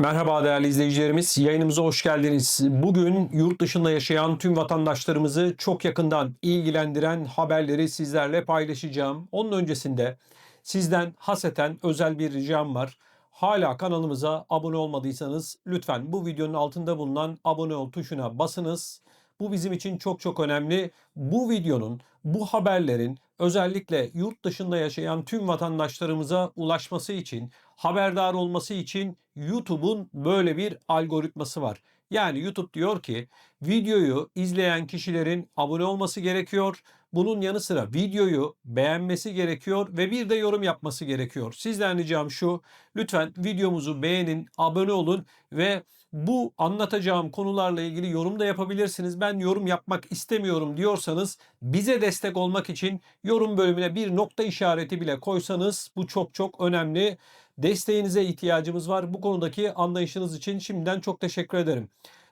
Merhaba değerli izleyicilerimiz. Yayınımıza hoş geldiniz. Bugün yurt dışında yaşayan tüm vatandaşlarımızı çok yakından ilgilendiren haberleri sizlerle paylaşacağım. Onun öncesinde sizden haseten özel bir ricam var. Hala kanalımıza abone olmadıysanız lütfen bu videonun altında bulunan abone ol tuşuna basınız. Bu bizim için çok çok önemli. Bu videonun, bu haberlerin özellikle yurt dışında yaşayan tüm vatandaşlarımıza ulaşması için, haberdar olması için YouTube'un böyle bir algoritması var. Yani YouTube diyor ki videoyu izleyen kişilerin abone olması gerekiyor. Bunun yanı sıra videoyu beğenmesi gerekiyor ve bir de yorum yapması gerekiyor. Sizden ricam şu lütfen videomuzu beğenin, abone olun ve bu anlatacağım konularla ilgili yorum da yapabilirsiniz. Ben yorum yapmak istemiyorum diyorsanız bize destek olmak için yorum bölümüne bir nokta işareti bile koysanız bu çok çok önemli. Desteğinize ihtiyacımız var. Bu konudaki anlayışınız için şimdiden çok teşekkür ederim.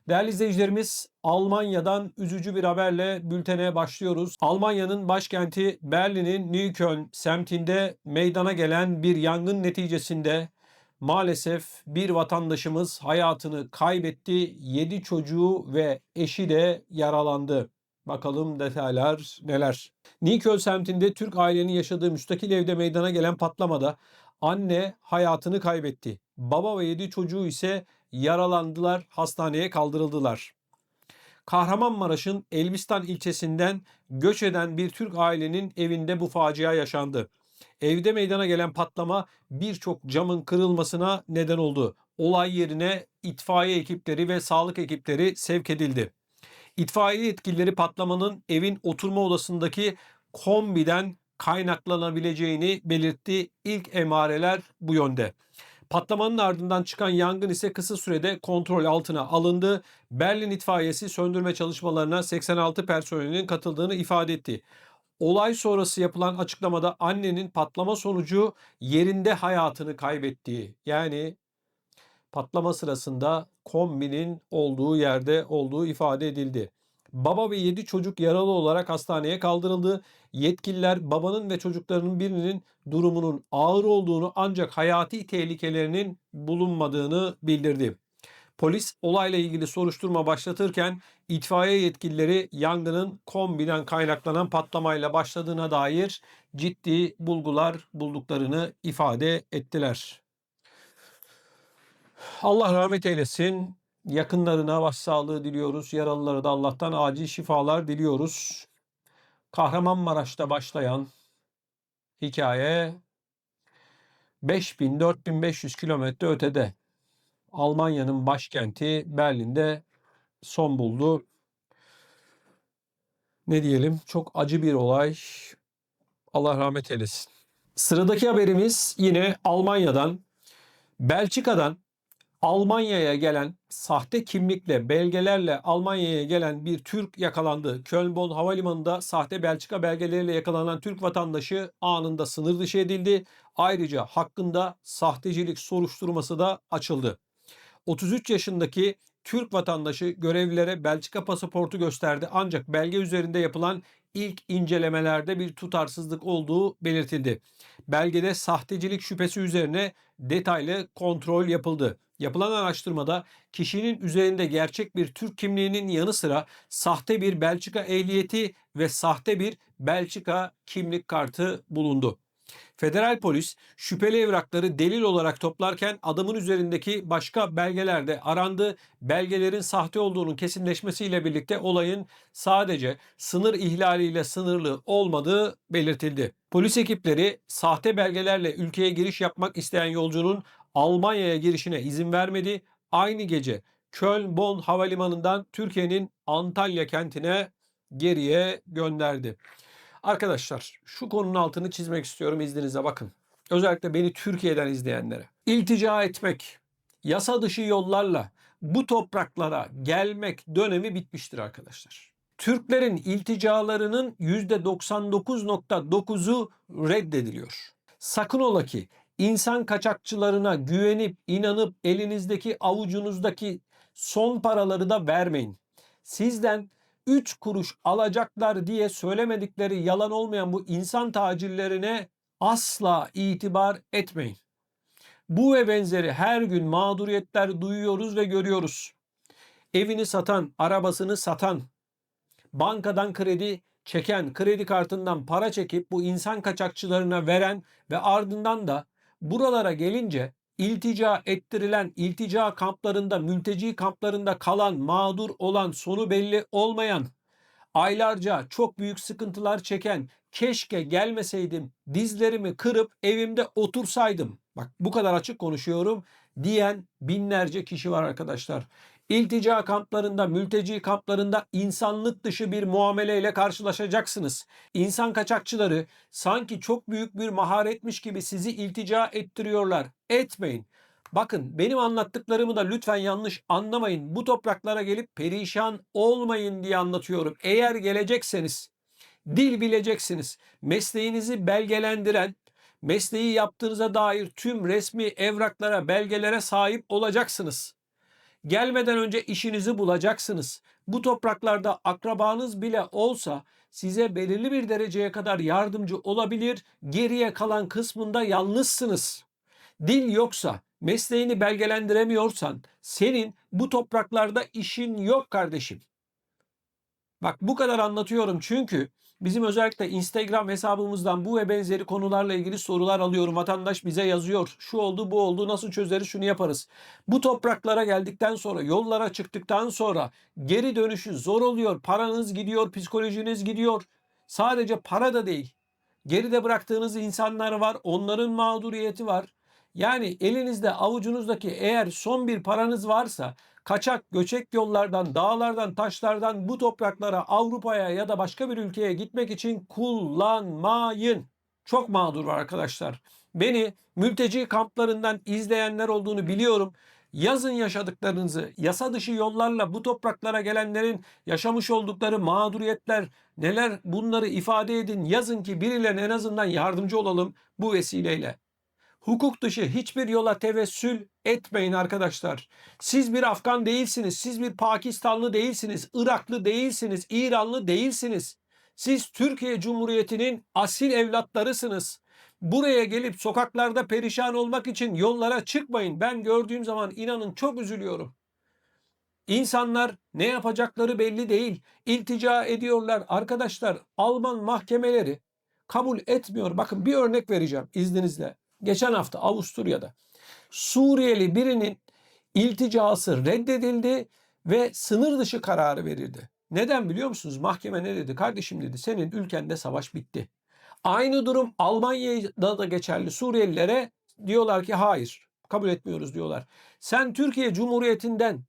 Değerli izleyicilerimiz Almanya'dan üzücü bir haberle bültene başlıyoruz. Almanya'nın başkenti Berlin'in Neukölln semtinde meydana gelen bir yangın neticesinde maalesef bir vatandaşımız hayatını kaybetti. 7 çocuğu ve eşi de yaralandı. Bakalım detaylar neler. Niköl semtinde Türk ailenin yaşadığı müstakil evde meydana gelen patlamada anne hayatını kaybetti. Baba ve 7 çocuğu ise yaralandılar, hastaneye kaldırıldılar. Kahramanmaraş'ın Elbistan ilçesinden göç eden bir Türk ailenin evinde bu facia yaşandı. Evde meydana gelen patlama birçok camın kırılmasına neden oldu. Olay yerine itfaiye ekipleri ve sağlık ekipleri sevk edildi. İtfaiye yetkilileri patlamanın evin oturma odasındaki kombiden kaynaklanabileceğini belirtti. İlk emareler bu yönde. Patlamanın ardından çıkan yangın ise kısa sürede kontrol altına alındı. Berlin itfaiyesi söndürme çalışmalarına 86 personelinin katıldığını ifade etti. Olay sonrası yapılan açıklamada annenin patlama sonucu yerinde hayatını kaybettiği yani patlama sırasında kombinin olduğu yerde olduğu ifade edildi. Baba ve 7 çocuk yaralı olarak hastaneye kaldırıldı. Yetkililer babanın ve çocuklarının birinin durumunun ağır olduğunu ancak hayati tehlikelerinin bulunmadığını bildirdi. Polis olayla ilgili soruşturma başlatırken itfaiye yetkilileri yangının kombiden kaynaklanan patlamayla başladığına dair ciddi bulgular bulduklarını ifade ettiler. Allah rahmet eylesin. Yakınlarına başsağlığı diliyoruz. Yaralılara da Allah'tan acil şifalar diliyoruz. Kahramanmaraş'ta başlayan hikaye 5000-4500 kilometre ötede Almanya'nın başkenti Berlin'de son buldu. Ne diyelim? Çok acı bir olay. Allah rahmet eylesin. Sıradaki haberimiz yine Almanya'dan. Belçika'dan Almanya'ya gelen sahte kimlikle, belgelerle Almanya'ya gelen bir Türk yakalandı. Köln-Bonn Havalimanı'nda sahte Belçika belgeleriyle yakalanan Türk vatandaşı anında sınır dışı edildi. Ayrıca hakkında sahtecilik soruşturması da açıldı. 33 yaşındaki Türk vatandaşı görevlilere Belçika pasaportu gösterdi ancak belge üzerinde yapılan ilk incelemelerde bir tutarsızlık olduğu belirtildi. Belgede sahtecilik şüphesi üzerine detaylı kontrol yapıldı. Yapılan araştırmada kişinin üzerinde gerçek bir Türk kimliğinin yanı sıra sahte bir Belçika ehliyeti ve sahte bir Belçika kimlik kartı bulundu. Federal polis şüpheli evrakları delil olarak toplarken adamın üzerindeki başka belgelerde arandı. Belgelerin sahte olduğunun kesinleşmesiyle birlikte olayın sadece sınır ihlaliyle sınırlı olmadığı belirtildi. Polis ekipleri sahte belgelerle ülkeye giriş yapmak isteyen yolcunun Almanya'ya girişine izin vermedi. Aynı gece Köln-Bonn havalimanından Türkiye'nin Antalya kentine geriye gönderdi. Arkadaşlar şu konunun altını çizmek istiyorum izninizle bakın. Özellikle beni Türkiye'den izleyenlere. İltica etmek, yasa dışı yollarla bu topraklara gelmek dönemi bitmiştir arkadaşlar. Türklerin ilticalarının %99.9'u reddediliyor. Sakın ola ki insan kaçakçılarına güvenip inanıp elinizdeki avucunuzdaki son paraları da vermeyin. Sizden 3 kuruş alacaklar diye söylemedikleri yalan olmayan bu insan tacirlerine asla itibar etmeyin. Bu ve benzeri her gün mağduriyetler duyuyoruz ve görüyoruz. Evini satan, arabasını satan, bankadan kredi çeken, kredi kartından para çekip bu insan kaçakçılarına veren ve ardından da buralara gelince iltica ettirilen, iltica kamplarında, mülteci kamplarında kalan, mağdur olan, sonu belli olmayan, aylarca çok büyük sıkıntılar çeken, keşke gelmeseydim, dizlerimi kırıp evimde otursaydım. Bak bu kadar açık konuşuyorum diyen binlerce kişi var arkadaşlar. İltica kamplarında, mülteci kamplarında insanlık dışı bir muameleyle karşılaşacaksınız. İnsan kaçakçıları sanki çok büyük bir maharetmiş gibi sizi iltica ettiriyorlar. Etmeyin. Bakın benim anlattıklarımı da lütfen yanlış anlamayın. Bu topraklara gelip perişan olmayın diye anlatıyorum. Eğer gelecekseniz dil bileceksiniz. Mesleğinizi belgelendiren, mesleği yaptığınıza dair tüm resmi evraklara, belgelere sahip olacaksınız. Gelmeden önce işinizi bulacaksınız. Bu topraklarda akrabanız bile olsa size belirli bir dereceye kadar yardımcı olabilir. Geriye kalan kısmında yalnızsınız. Dil yoksa, mesleğini belgelendiremiyorsan senin bu topraklarda işin yok kardeşim. Bak bu kadar anlatıyorum çünkü bizim özellikle Instagram hesabımızdan bu ve benzeri konularla ilgili sorular alıyorum. Vatandaş bize yazıyor. Şu oldu bu oldu nasıl çözeriz şunu yaparız. Bu topraklara geldikten sonra yollara çıktıktan sonra geri dönüşü zor oluyor. Paranız gidiyor, psikolojiniz gidiyor. Sadece para da değil. Geride bıraktığınız insanlar var. Onların mağduriyeti var. Yani elinizde avucunuzdaki eğer son bir paranız varsa kaçak göçek yollardan, dağlardan, taşlardan bu topraklara, Avrupa'ya ya da başka bir ülkeye gitmek için kullanmayın. Çok mağdur var arkadaşlar. Beni mülteci kamplarından izleyenler olduğunu biliyorum. Yazın yaşadıklarınızı, yasa dışı yollarla bu topraklara gelenlerin yaşamış oldukları mağduriyetler neler bunları ifade edin. Yazın ki birilerine en azından yardımcı olalım bu vesileyle. Hukuk dışı hiçbir yola tevessül etmeyin arkadaşlar. Siz bir Afgan değilsiniz, siz bir Pakistanlı değilsiniz, Iraklı değilsiniz, İranlı değilsiniz. Siz Türkiye Cumhuriyeti'nin asil evlatlarısınız. Buraya gelip sokaklarda perişan olmak için yollara çıkmayın. Ben gördüğüm zaman inanın çok üzülüyorum. İnsanlar ne yapacakları belli değil. İltica ediyorlar. Arkadaşlar Alman mahkemeleri kabul etmiyor. Bakın bir örnek vereceğim izninizle. Geçen hafta Avusturya'da Suriyeli birinin ilticası reddedildi ve sınır dışı kararı verildi. Neden biliyor musunuz? Mahkeme ne dedi? Kardeşim dedi senin ülkende savaş bitti. Aynı durum Almanya'da da geçerli. Suriyelilere diyorlar ki hayır kabul etmiyoruz diyorlar. Sen Türkiye Cumhuriyeti'nden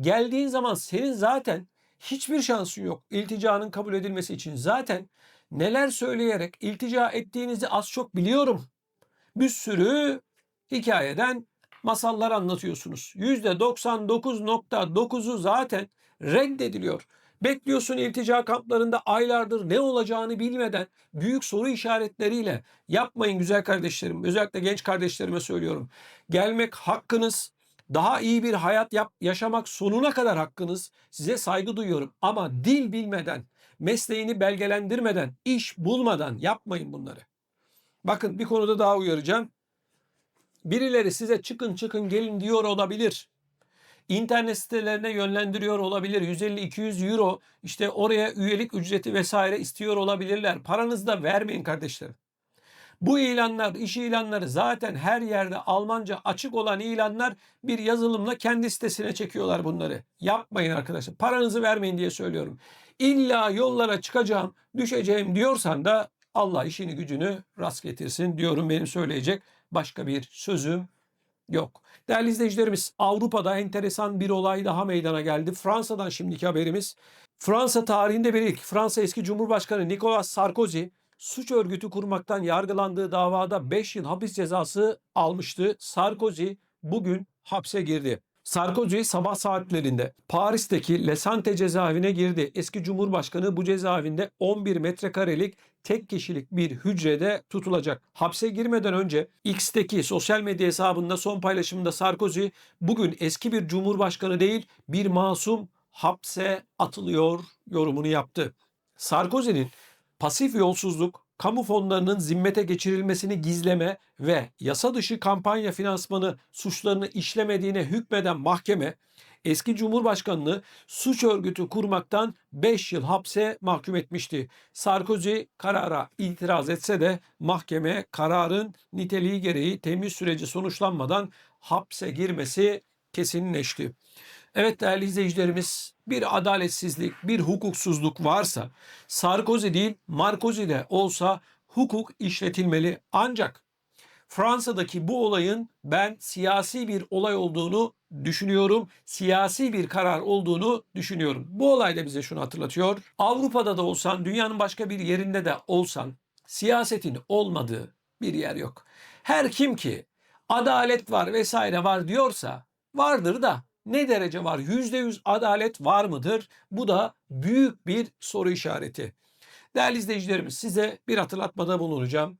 geldiğin zaman senin zaten hiçbir şansın yok ilticanın kabul edilmesi için. Zaten neler söyleyerek iltica ettiğinizi az çok biliyorum bir sürü hikayeden masallar anlatıyorsunuz. %99.9'u zaten reddediliyor. Bekliyorsun iltica kamplarında aylardır ne olacağını bilmeden büyük soru işaretleriyle yapmayın güzel kardeşlerim. Özellikle genç kardeşlerime söylüyorum. Gelmek hakkınız. Daha iyi bir hayat yap, yaşamak sonuna kadar hakkınız. Size saygı duyuyorum. Ama dil bilmeden, mesleğini belgelendirmeden, iş bulmadan yapmayın bunları. Bakın bir konuda daha uyaracağım. Birileri size çıkın çıkın gelin diyor olabilir. İnternet sitelerine yönlendiriyor olabilir. 150-200 euro işte oraya üyelik ücreti vesaire istiyor olabilirler. Paranızı da vermeyin kardeşlerim. Bu ilanlar, iş ilanları zaten her yerde Almanca açık olan ilanlar bir yazılımla kendi sitesine çekiyorlar bunları. Yapmayın arkadaşlar. Paranızı vermeyin diye söylüyorum. İlla yollara çıkacağım, düşeceğim diyorsan da Allah işini gücünü rast getirsin diyorum benim söyleyecek başka bir sözüm yok. Değerli izleyicilerimiz Avrupa'da enteresan bir olay daha meydana geldi. Fransa'dan şimdiki haberimiz. Fransa tarihinde bir ilk. Fransa eski Cumhurbaşkanı Nicolas Sarkozy suç örgütü kurmaktan yargılandığı davada 5 yıl hapis cezası almıştı. Sarkozy bugün hapse girdi. Sarkozy sabah saatlerinde Paris'teki Lesante cezaevine girdi. Eski Cumhurbaşkanı bu cezaevinde 11 metrekarelik tek kişilik bir hücrede tutulacak. Hapse girmeden önce X'teki sosyal medya hesabında son paylaşımında Sarkozy bugün eski bir cumhurbaşkanı değil bir masum hapse atılıyor yorumunu yaptı. Sarkozy'nin pasif yolsuzluk, kamu fonlarının zimmete geçirilmesini gizleme ve yasa dışı kampanya finansmanı suçlarını işlemediğine hükmeden mahkeme eski Cumhurbaşkanını suç örgütü kurmaktan 5 yıl hapse mahkum etmişti. Sarkozy karara itiraz etse de mahkeme kararın niteliği gereği temiz süreci sonuçlanmadan hapse girmesi kesinleşti. Evet değerli izleyicilerimiz bir adaletsizlik, bir hukuksuzluk varsa Sarkozy değil Markozy de olsa hukuk işletilmeli. Ancak Fransa'daki bu olayın ben siyasi bir olay olduğunu düşünüyorum. Siyasi bir karar olduğunu düşünüyorum. Bu olay da bize şunu hatırlatıyor. Avrupa'da da olsan, dünyanın başka bir yerinde de olsan siyasetin olmadığı bir yer yok. Her kim ki adalet var vesaire var diyorsa vardır da ne derece var? %100 adalet var mıdır? Bu da büyük bir soru işareti. Değerli izleyicilerimiz size bir hatırlatmada bulunacağım.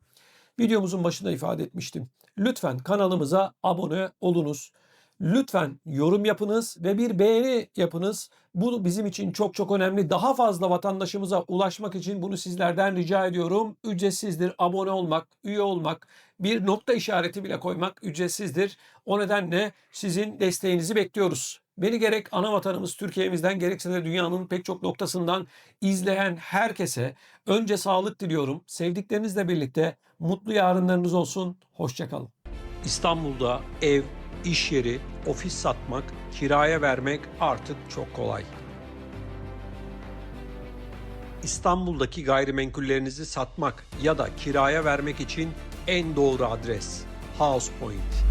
Videomuzun başında ifade etmiştim. Lütfen kanalımıza abone olunuz. Lütfen yorum yapınız ve bir beğeni yapınız. Bu bizim için çok çok önemli. Daha fazla vatandaşımıza ulaşmak için bunu sizlerden rica ediyorum. Ücretsizdir. Abone olmak, üye olmak, bir nokta işareti bile koymak ücretsizdir. O nedenle sizin desteğinizi bekliyoruz. Beni gerek ana vatanımız Türkiye'mizden gerekse de dünyanın pek çok noktasından izleyen herkese önce sağlık diliyorum. Sevdiklerinizle birlikte mutlu yarınlarınız olsun. Hoşçakalın. İstanbul'da ev, iş yeri, ofis satmak, kiraya vermek artık çok kolay. İstanbul'daki gayrimenkullerinizi satmak ya da kiraya vermek için en doğru adres House Point.